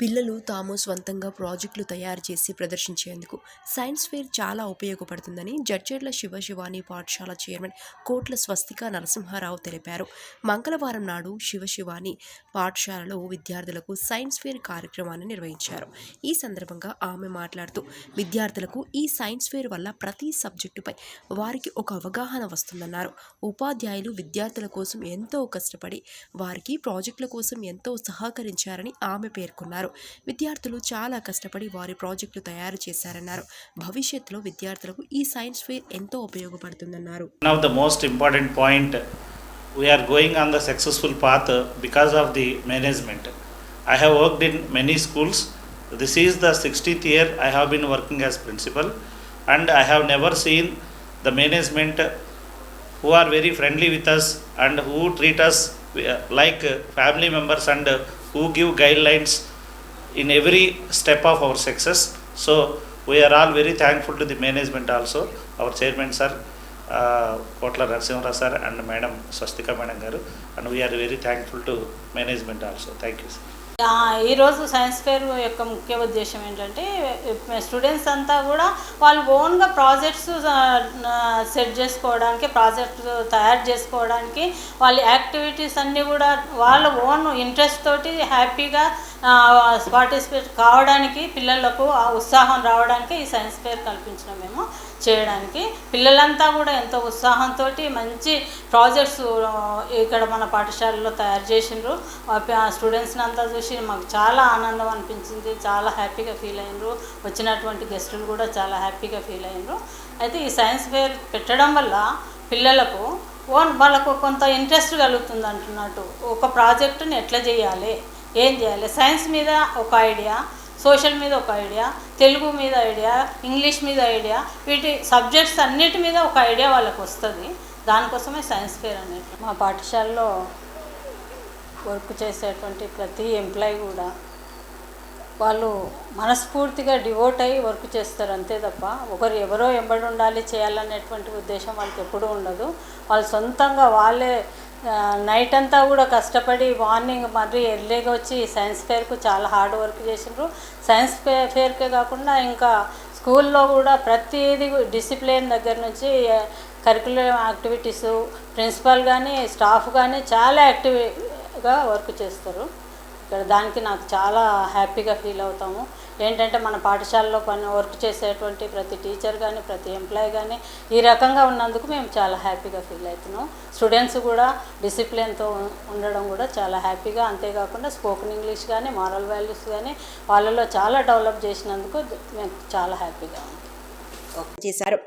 పిల్లలు తాము స్వంతంగా ప్రాజెక్టులు తయారు చేసి ప్రదర్శించేందుకు సైన్స్ ఫెయిర్ చాలా ఉపయోగపడుతుందని జడ్చర్ల శివశివాని పాఠశాల చైర్మన్ కోట్ల స్వస్తిక నరసింహారావు తెలిపారు. మంగళవారం నాడు శివశివాని పాఠశాలలో విద్యార్థులకు సైన్స్ ఫెయిర్ కార్యక్రమాన్ని నిర్వహించారు. ఈ సందర్భంగా ఆమె మాట్లాడుతూ విద్యార్థులకు ఈ సైన్స్ ఫెయిర్ వల్ల ప్రతి సబ్జెక్టుపై వారికి ఒక అవగాహన వస్తుందన్నారు. ఉపాధ్యాయులు విద్యార్థుల కోసం ఎంతో కష్టపడి వారికి ప్రాజెక్టుల కోసం ఎంతో సహకరించారని ఆమె పేర్కొన్నారు. విద్యార్థులు చాలా కష్టపడి వారి ప్రాజెక్టులు తయారు చేశారన్నారు భవిష్యత్తులో విద్యార్థులకు ఈ సైన్స్ ఫెయిర్ ఎంతో ఉపయోగపడుతుందన్నారు One of the most important point, we are going on the successful path uh, because of the management. I have worked in many schools. This is the 60th year I have been working as principal, and I have never seen the management uh, who are very friendly with us and who treat us uh, like uh, family members and uh, who give guidelines in every step of our success. So we are all very thankful to the management also, our chairman sir, uh, Kotla Narasimha sir and Madam Swastika Madam garu, and we are very thankful to management also. Thank you. Sir. ఆ, ఈరోజు science fair యొక్క ముఖ్య ఉద్దేశం ఏంటంటే students అంతా కూడా వాళ్ళు ఓన్గా ప్రాజెక్ట్స్ సెట్ చేసుకోవడానికి ప్రాజెక్ట్ తయారు చేసుకోవడానికి వాళ్ళ యాక్టివిటీస్ అన్నీ కూడా వాళ్ళ ఓన్ ఇంట్రెస్ట్ తోటి హ్యాపీగా పార్టిసిపేట్ కావడానికి పిల్లలకు ఆ ఉత్సాహం రావడానికి ఈ సైన్స్ ఫేర్ కల్పించడం మేము చేయడానికి. పిల్లలంతా కూడా ఎంతో ఉత్సాహంతో మంచి ప్రాజెక్ట్స్ ఇక్కడ మన పాఠశాలలో తయారు చేసిండ్రు. ఆ స్టూడెంట్స్ని అంతా చూసి మాకు చాలా ఆనందం అనిపించింది చాలా హ్యాపీగా ఫీల్ అయినరు వచ్చినటువంటి గెస్టులు కూడా చాలా హ్యాపీగా ఫీల్ అయినరు అయితే ఈ సైన్స్ ఫేర్ పెట్టడం వల్ల పిల్లలకు ఓన్ వాళ్ళకు కొంత ఇంట్రెస్ట్ కలుగుతుంది అంటున్నట్టు. ఒక ప్రాజెక్టుని ఎట్లా చేయాలి? ఏం చేయాలి? సైన్స్ మీద ఒక ఐడియా సోషల్ మీద ఒక ఐడియా తెలుగు మీద ఐడియా ఇంగ్లీష్ మీద ఐడియా వీటి సబ్జెక్ట్స్ అన్నిటి మీద ఒక ఐడియా వాళ్ళకు వస్తుంది. దానికోసమే సైన్స్ ఫేర్ అనేది. మా పాఠశాలలో వర్క్ చేసేటువంటి ప్రతి ఎంప్లాయీ కూడా వాళ్ళు మనస్ఫూర్తిగా డివోట్ అయ్యి వర్క్ చేస్తారు అంతే తప్ప ఒకరు ఎవరో ఎంబడి ఉండాలి చేయాలనేటువంటి ఉద్దేశం వాళ్ళకి ఎప్పుడూ ఉండదు. వాళ్ళు సొంతంగా వాళ్ళే నైట్ అంతా కూడా కష్టపడి మార్నింగ్ మరీ ఎర్లీగా వచ్చి సైన్స్ ఫేర్కు చాలా హార్డ్ వర్క్ చేసిండ్రు. సైన్స్ ఫే ఫేర్కే కాకుండా ఇంకా స్కూల్లో కూడా ప్రతిదీ డిసిప్లిన్ దగ్గర నుంచి కరికులర్ యాక్టివిటీస్ ప్రిన్సిపల్ కానీ స్టాఫ్ కానీ చాలా యాక్టివ్గా వర్క్ చేస్తారు. ఇక్కడ దానికి నాకు చాలా హ్యాపీగా ఫీల్ అవుతాము. ఏంటంటే మన పాఠశాలలో పని వర్క్ చేసేటువంటి ప్రతి టీచర్ కానీ ప్రతి ఎంప్లాయీ కానీ ఈ రకంగా ఉన్నందుకు మేము చాలా హ్యాపీగా ఫీల్ అవుతున్నాం. స్టూడెంట్స్ కూడా డిసిప్లిన్తో ఉండడం కూడా చాలా హ్యాపీగా అంతేకాకుండా స్పోకెన్ ఇంగ్లీష్ కానీ మారల్ వాల్యూస్ కానీ వాళ్ళలో చాలా డెవలప్ చేసినందుకు మేము చాలా హ్యాపీగా ఉంది చేశారు.